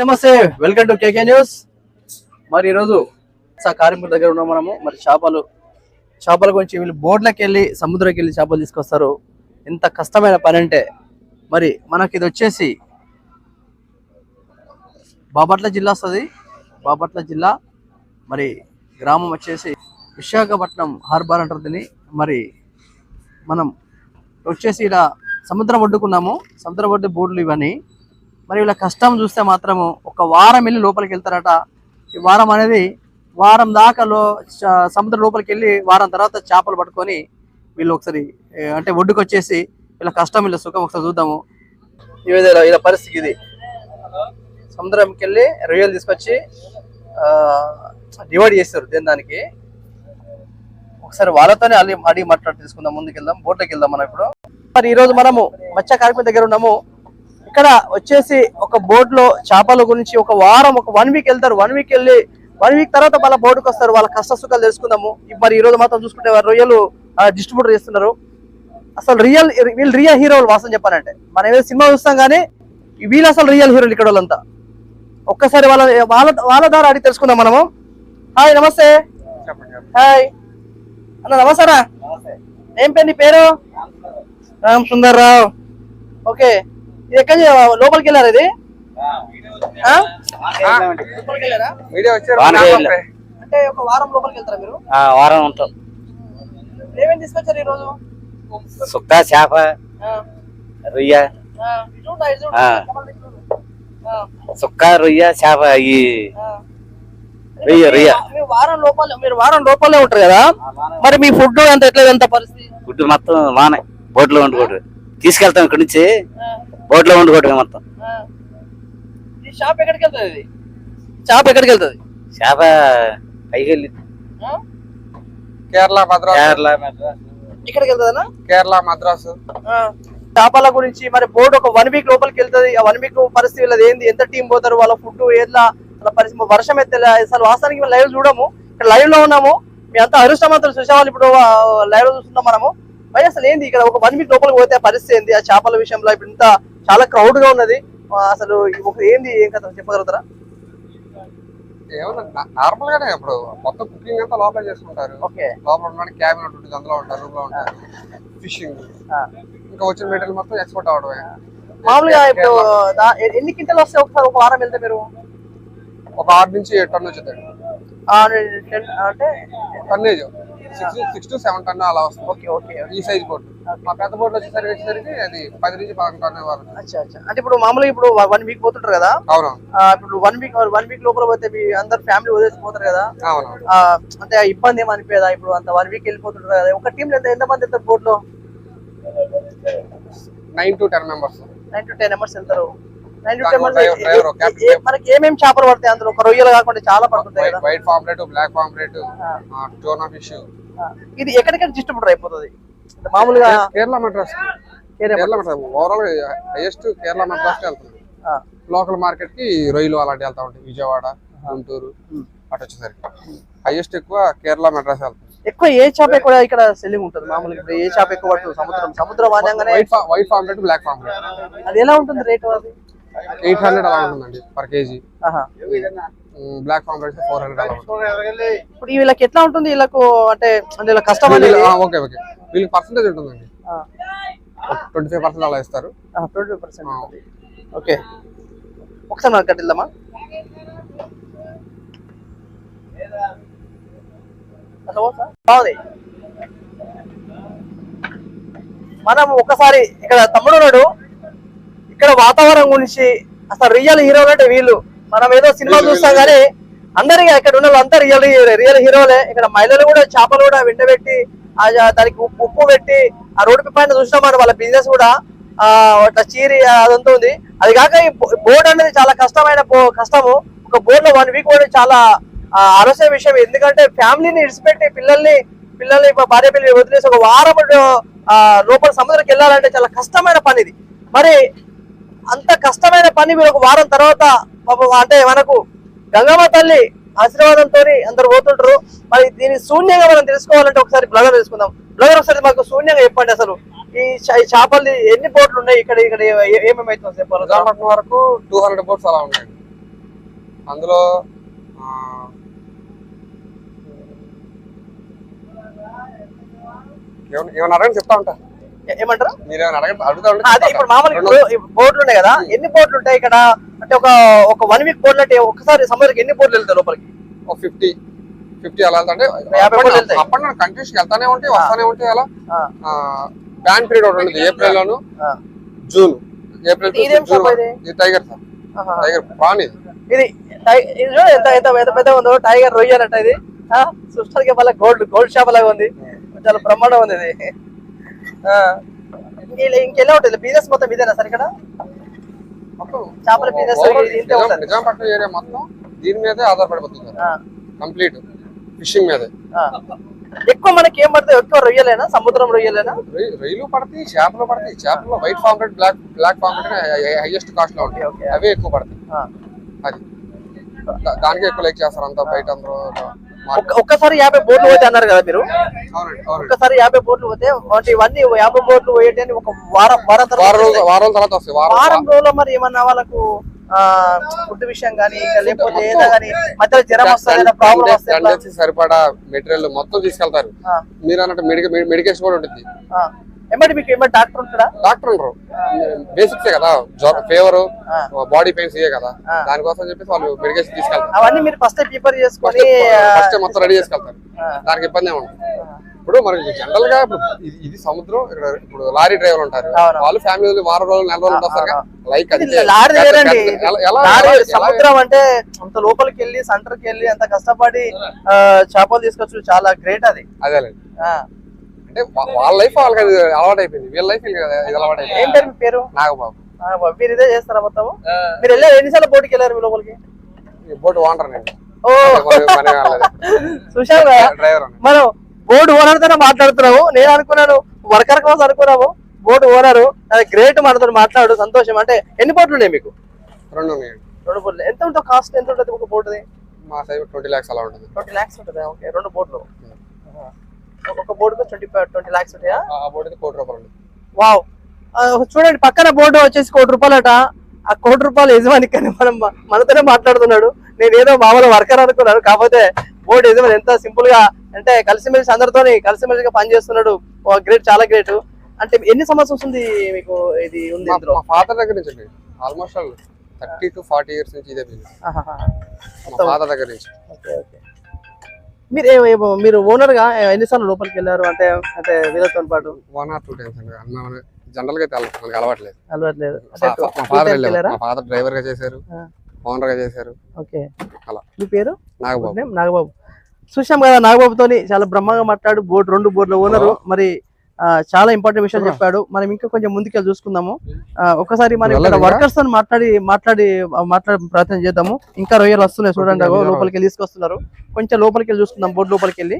నమస్తే welcome to KK news. మరి ఈరోజు సా కార్మికుల దగ్గర ఉన్నాం మనము. మరి చేపలు చేపల గురించి వీళ్ళు బోర్డులకు వెళ్ళి సముద్రంకి వెళ్ళి చేపలు తీసుకొస్తారు. ఎంత కష్టమైన పని అంటే మరి మనకి ఇది వచ్చేసి బాపట్ల జిల్లా వస్తుంది. బాపట్ల జిల్లా మరి గ్రామం వచ్చేసి విశాఖపట్నం హార్బర్ అంటారు దీన్ని. మరి మనం వచ్చేసి ఇలా సముద్రం ఒడ్డుకున్నాము. సముద్రం ఒడ్డు బోర్డులు ఇవన్నీ మరి వీళ్ళ కష్టం చూస్తే మాత్రము ఒక వారం వెళ్ళి లోపలికి వెళ్తారట. ఈ వారం అనేది వారం దాకా లో సముద్రం లోపలికి వెళ్ళి వారం తర్వాత చేపలు పట్టుకొని వీళ్ళు ఒకసారి అంటే ఒడ్డుకు వచ్చేసి వీళ్ళ కష్టం వీళ్ళ సుఖం ఒకసారి చూద్దాము. ఇవేదో విధంగా ఇలా పరిస్థితి ఇది. సముద్రంకి వెళ్ళి రొయ్యలు తీసుకొచ్చి డివైడ్ చేస్తారు దేని దానికి. ఒకసారి వాళ్ళతోనే అడిగి మాట్లాడి తీసుకుందాం ముందుకు వెళ్దాం బోట్లోకి వెళ్దాం మనం ఇప్పుడు మరి ఈ రోజు మనము మత్స్య కార్మికుల దగ్గర ఉన్నాము. ఇక్కడ వచ్చేసి ఒక బోట్లో చేపల గురించి ఒక వారం ఒక వన్ వీక్ వెళ్తారు. వన్ వీక్ వెళ్ళి వన్ వీక్ తర్వాత వాళ్ళ బోటుకు వస్తారు. వాళ్ళ కష్ట సుఖాలు తెలుసుకుందాము. మరి ఈ రోజు మాత్రం చూసుకుంటే రొయ్యలు డిస్ట్రిబ్యూటర్ చేస్తున్నారు. అసలు రియల్ వీళ్ళు రియల్ హీరోలు వాసన చెప్పానంటే మనం ఏదో సినిమా చూస్తాం కానీ వీళ్ళు అసలు రియల్ హీరోలు ఇక్కడ వాళ్ళంతా. ఒక్కసారి వాళ్ళ వాళ్ళ వాళ్ళ ద్వారా అడిగి తెలుసుకుందాం మనము. హాయ్ నమస్తే. హాయ్ అన్న నమస్తారా ఏం పేరు నీ పేరు? రామ్ సుందర్ రావు. ఓకే. ఇది ఎక్కడ లోపలికి వెళ్ళారు ఇది. అంటే ఒక వారం లోపలికి వెళ్తారా మీరు? ఆ, వారం ఉంటాం. ఏమేమి తీసుకొచ్చారు ఈ రోజు సుక్క చేప ఆ, రొయ్య. సుక్క రొయ్య చేప ఈ ఆ. రొయ్య, రొయ్య. మీరు వారం లోపల మీరు వారం లోపలే ఉంటారు కదా? మరి మీ ఫుడ్ అంత ఎట్లా ఎంత పరిస్థితి? గుడ్డు మొత్తం వానే. బోట్లో వండుకోవడం తీసుకెళ్తాం ఇక్కడి నుంచి బోట్లో వండుకోవటం మొత్తం. ఆ. ఈ షాప్ ఎక్కడికి వెళ్తుంది? షాప్ ఎక్కడికి వెళ్తుంది? చేప పైకి వెళ్ళి. ఆ? కేరళ మద్రాసు. కేరళ మెడ్రాస్ ఇక్కడికి వెళ్తుందనా కేరళ మద్రాసు. చేపల గురించి మరి బోర్డు ఒక వన్ వీక్ లోపలికి వెళ్తుంది. ఆ వన్ వీక్ పరిస్థితి వీళ్ళది ఏంది? ఎంత టీం పోతారు? వాళ్ళ ఫుడ్ ఏట్లా? వాళ్ళ పరిస్థితి వర్షం ఎత్తే అసలు వాస్తవానికి లైవ్ చూడము. ఇక్కడ లైవ్లో ఉన్నాము. మీ అంతా అరుష్టమంతులు చూసేవాళ్ళు ఇప్పుడు లైవ్లో చూస్తున్నాం మనము. మరి అసలు ఏంది ఇక్కడ ఒక వన్ వీక్ లోపలికి పోతే పరిస్థితి ఏంది? ఆ చేపల విషయంలో ఇప్పుడు ఇంత చాలా క్రౌడ్గా ఉన్నది. అసలు ఒక ఏంది? ఏం కథ? చెప్పగలుగుతారా? ఏమన్నా నార్మల్ గానే ఇప్పుడు మొత్తం కుకింగ్ అంతా లోపల చేసుకుంటారు. ఓకే. లోపల ఉండడానికి క్యాబిన్ ఉంటుంది అందులో ఉంటారు రూమ్లో ఉంటారు. ఫిషింగ్ ఇంకా వచ్చిన మెటీరియల్ మొత్తం ఎక్స్పోర్ట్ అవడమే మామూలుగా ఇప్పుడు ఎన్ని క్వింటల్ వస్తాయి? ఒకసారి ఒక వారం వెళ్తే మీరు? ఒక ఆరు నుంచి టన్ను వచ్చేది అంటే tonnage six to seven ton అలా వస్తుంది. ఓకే ఓకే ఈ సైజ్ మా పెద్ద బోట్ వచ్చేసరికి వచ్చేసరికి అది పది నుంచి పదకొండు టన్ను వరకు. అచ్చా అచ్చా. అంటే ఇప్పుడు మామూలుగా ఇప్పుడు వన్ వీక్ పోతుంటారు కదా? అవును. ఇప్పుడు వన్ వీక్ వన్ వీక్ లోపల పోతే మీ అందరు ఫ్యామిలీ వదిలేసి పోతారు కదా? అవును అంటే ఇబ్బంది ఏమి అనిపించదా ఇప్పుడు అంత వన్ వీక్ వెళ్ళిపోతుంటారు కదా? ఒక టీంలో ఎంత ఎంత మంది వెళ్తారు బోట్లో? Nine to ten members nine to ten members వెళ్తారు. మనకి ఏమేమి చేపలు పడతాయి? అందులో ఒక రొయ్యలు కాకుండా చాలా పడుతుంటాయి white pomfret black pomfret tuna fish ఇది ఎక్కడికైనా డిస్ట్రిబ్యూటర్ అయిపోతుంది? మామూలుగా కేరళ మద్రాస్. కేరళ మద్రాస్. ఓవరాల్ హైయెస్ట్ కేరళ మద్రాస్ వెళ్తుంది లోకల్ మార్కెట్కి రొయ్యలు అలాంటి వెళ్తా ఉంటాయి. విజయవాడ గుంటూరు అటు వచ్చేసరికి. హైయెస్ట్ ఎక్కువ కేరళ మద్రాస్ వెళ్తుంది ఎక్కువ ఏ చేప ఎక్కువ ఇక్కడ సెల్లింగ్ ఉంటుంది. మామూలుగా ఇప్పుడు ఏ చేప ఎక్కువ పడుతుంది? సముద్రం. సముద్రం అనగానే white white pomfret black pomfret అది ఎలా ఉంటుంది రేటు అది? ఎయిట్ హండ్రెడ్ అలా ఉంటుందండి per KG. Black pomfret four hundred అలా ఉంటుంది. ఇప్పుడు వీళ్ళకి ఎట్లా ఉంటుంది? వీళ్ళకు అంటే అంటే వీళ్ళ కష్టం అనేది? Okay okay. వీళ్ళకి పర్సంటేజ్ ఉంటుందండి. ట్వంటీ ఫైవ్ పర్సెంట్ అలా ఇస్తారు. Twenty percent okay. ఒకసారి మనకు కట్టిద్దామా? బాగుంది. మనం ఒకసారి ఇక్కడ తమ్ముడు ఉన్నాడు. వాతావరణం గురించి అసలు రియల్ హీరోలు అంటే వీళ్ళు. మనం ఏదో సినిమా చూస్తాం కానీ అందరికీ ఇక్కడ ఉన్న వాళ్ళు అంతా రియల్ రియల్ హీరోలే ఇక్కడ మహిళలు కూడా చేపలు కూడా వెంటబెట్టి దానికి ఉప్పు పెట్టి ఆ రోడ్డు పైన చూసినాం మనం వాళ్ళ బిజినెస్ కూడా ఆ అట్లా చీరి అదంతా ఉంది. అది కాక ఈ బోర్డు అనేది చాలా కష్టమైన కష్టము. ఒక బోర్డు లో వన్ వీక్ కూడా చాలా ఆ, ఆలోచన విషయం. ఎందుకంటే ఫ్యామిలీని ఇడిచిపెట్టి పిల్లల్ని పిల్లల్ని భార్య పిల్లల్ని వదిలేసి ఒక వారం ఆ, లోపల సముద్రంకి వెళ్ళాలంటే చాలా కష్టమైన పని ఇది మరి అంత కష్టమైన పని మీరు ఒక వారం తర్వాత అంటే మనకు గంగమ్మ తల్లి ఆశీర్వాదంతో అందరు పోతుంటారు. మరి దీని శూన్యంగా మనం తెలుసుకోవాలంటే ఒకసారి బ్లగర్ తెలుసుకుందాం. బ్లగర్ ఒకసారి మాకు శూన్యంగా చెప్పండి అసలు. ఈ చా- ఈ చేపలు ఎన్ని బోట్లు ఉన్నాయి? ఇక్కడ ఇక్కడ ఏమేమి అవుతుంది చెప్పాలి నిజాంపట్నం వరకు టూ హండ్రెడ్ బోట్స్ అలా ఉన్నాయి. అందులో ఏమన్నారని ఏమన్నా ఏమన్నా చెప్తా ఉంటా. ఏమంటారు? అదే ఇప్పుడు. మామూలుగా బోట్లు ఉన్నాయి కదా ఎన్ని బోట్లు ఉంటాయి ఇక్కడ? అంటే ఒక ఒక వన్ వీక్ బోట్లు అంటే ఒకసారి సముద్రానికి ఎన్ని బోట్లు వెళ్తాయి లోపలికి? ఒక ఫిఫ్టీ ఫిఫ్టీ అలా అంటే వెళ్తానే ఉంటాయి వస్తానే ఉంటాయి అలా. ఆ, బ్యాన్ పీరియడ్ ఒకటి ఉంటుంది ఏప్రిల్ లోను. జూన్ ఏప్రిల్ ఇదేం టైగర్ సార్ ఆహా. టైగర్ ప్రాణి ఇది. ఎంత ఎంత పెద్ద ఉందో టైగర్ ఇది. ఆ, చూస్తానికి మళ్ళీ గోల్డ్ గోల్డ్ షాప్ లాగా ఉంది. చాలా బ్రహ్మాండం ఉంది ఇది. ఇంకెలా ఉంటుంది? బిజినెస్ మొత్తం ఇదేనా సార్ ఇక్కడ? చేపల ఉంటుంది. నిజాంపట్నం ఏరియా మొత్తం దీని మీదే ఆధారపడిపోతుంది కంప్లీట్ ఫిషింగ్ మీదే. ఎక్కువ మనకి ఏం పడతాయి? ఎక్కువ రొయ్యలేనా? సముద్రం రొయ్యలేనా? రొయ్య- రొయ్యలు పడతాయి చేపలు పడతాయి. చేపల్లో white farm black black farm highest కాస్ట్లో ఉంటాయి. అవే ఎక్కువ పడతాయి. అది. దానికే ఎక్కువ లైక్ చేస్తారు అంతా బయట అందరూ. ఒక్కసారి యాభై బోట్లు పోతే అన్నారు కదా మీరు? ఒక్కసారి యాభై బోట్లు పోతే వాటి ఇవన్నీ యాభై బోట్లు పోయేటని ఒక వారం వారం తర్వాత వారం తర్వాత వస్తాయి వారం రోజుల్లో మరి ఏమన్నా వాళ్ళకు ఫుడ్ విషయం కానీ లేకపోతే. ఏదో మధ్యలో జ్వరం వస్తుంది సరిపడా మెటీరియల్ మొత్తం తీసుకెళ్తారు. మీరు అన్నట్టు మెడికేషన్ కూడా ఉంటుంది. మీకు ఏమంటే డాక్టర్ ఉంటాడా? డాక్టర్ ఉండరు. బేసిక్సే కదా. ఫీవర్. బాడీ పెయిన్స్ కదా. దానికోసం చెప్పేసి వాళ్ళు మెడికేషన్ తీసుకెళ్తారు. అవన్నీ మీరు ఫస్ట్ ప్రిపేర్ చేసుకొని ఫస్ట్ మొత్తం రెడీ చేసుకెళ్తారు. దానికి ఇబ్బంది ఏమి ఇప్పుడు మనకి జనరల్గా ఇప్పుడు ఇది- సముద్రం ఇక్కడ ఇప్పుడు లారీ డ్రైవర్ ఉంటారు. వాళ్ళు ఫ్యామిలీ వారం రోజులు నెల రోజులు ఉంటారు లైక్ సముద్రం అంటే అంత లోపలికి వెళ్ళి సెంటర్కి వెళ్ళి అంత కష్టపడి చేపలు తీసుకొచ్చు చాలా గ్రేట్ అది. అదేలేండి. ఆ. అంటే వాళ్ళ లైఫ్ వాళ్ళకి అది అలవాటు అయిపోయింది వీళ్ళ లైఫ్ ఇది అలవాటు అయిపోయింది ఏం పేరు మీ పేరు? నాగబాబు. మీరు ఇదే చేస్తారా మొత్తం మీరు వెళ్ళారు ఎన్నిసార్లు బోటుకి వెళ్ళారు మీ లోపలికి? బోట్ వాండర్ నేను. ఓ. డ్రైవర్ మనం బోర్డు ఓనర్ తోనే మాట్లాడుతున్నాము. నేను అనుకున్నాను వర్కర్ కోసం అనుకున్నాము. బోర్డు ఓనర్ గ్రేట్ మనతో మాట్లాడు సంతోషం. అంటే ఎన్ని బోట్లు ఉన్నాయి మీకు? రెండు ఉన్నాయండి రెండు బోట్లు ఎంత ఉంటుంది కాస్ట్ ఎంత ఉంటుంది ఒక బోటుది మా సైడ్ ట్వంటీ లాక్స్ అలా ఉంటుంది. ట్వంటీ ల్యాక్స్ ఉంటుంది? ఓకే రెండు బోట్లు ఒక్కొక్క బోర్డుకు ట్వంటీ ట్వంటీ ల్యాక్స్ ఉంటాయా ఆ అయితే కోటి రూపాయలు వావ్. ఆ, చూడండి పక్కన బోర్డు వచ్చేసి కోటి రూపాయలట. ఆ కోటి రూపాయలు యజమాని కానీ మనం మనతోనే మాట్లాడుతున్నాడు. నేను ఏదో మామూలు వర్కర్ అనుకున్నాను. కాకపోతే బోర్డు యజమాని ఎంత సింపుల్గా అంటే కలిసిమెలిసి అందరితోని కలిసిమెలిసిగా పని చేస్తున్నాడు గ్రేట్ చాలా గ్రేట్ అంటే ఎన్ని సంవత్సరం వస్తుంది మీకు ఇది ఉంది మా- ఇందులో? మా ఫాదర్ దగ్గర నుంచి అండి. Almost thirty to forty years నుంచి ఇదే బిజినెస్ ఆహాహా. మా ఫాదర్ దగ్గర నుంచి. Okay okay. మీరు మీరు ఓనర్గా ఎన్నిసార్లు లోపలికి వెళ్ళారు? అంటే అంటే వీళ్ళతో పాటు. వన్ ఆర్ టూ టైమ్స్ అండి. జనరల్గా అయితే అలవాట్లేదు. అలవాట్లేదు. మా ఫాదర్ వెళ్ళారు? మా ఫాదర్ డ్రైవర్గా చేశారు. ఓనర్గా చేశారు. ఓకే. అలా. మీ పేరు? నాగబాబు. నాగబాబు. చూసాం కదా నాగబాబుతోని చాలా బ్రహ్మంగా మాట్లాడు. బోర్డు రెండు బోర్డుల ఓనరు మరి చాలా ఇంపార్టెంట్ విషయం చెప్పాడు. మనం ఇంకా కొంచెం ముందుకెళ్ళి చూసుకుందాము. ఒకసారి మనం వర్కర్స్తో మాట్లాడి మాట్లాడి మాట్లాడే ప్రయత్నం చేద్దాము. ఇంకా రొయ్యలు వస్తున్నాయి చూడండి లోపలికి తీసుకొస్తున్నారు. కొంచెం లోపలికి వెళ్ళి చూసుకుందాం బోర్డు లోపలికి వెళ్ళి.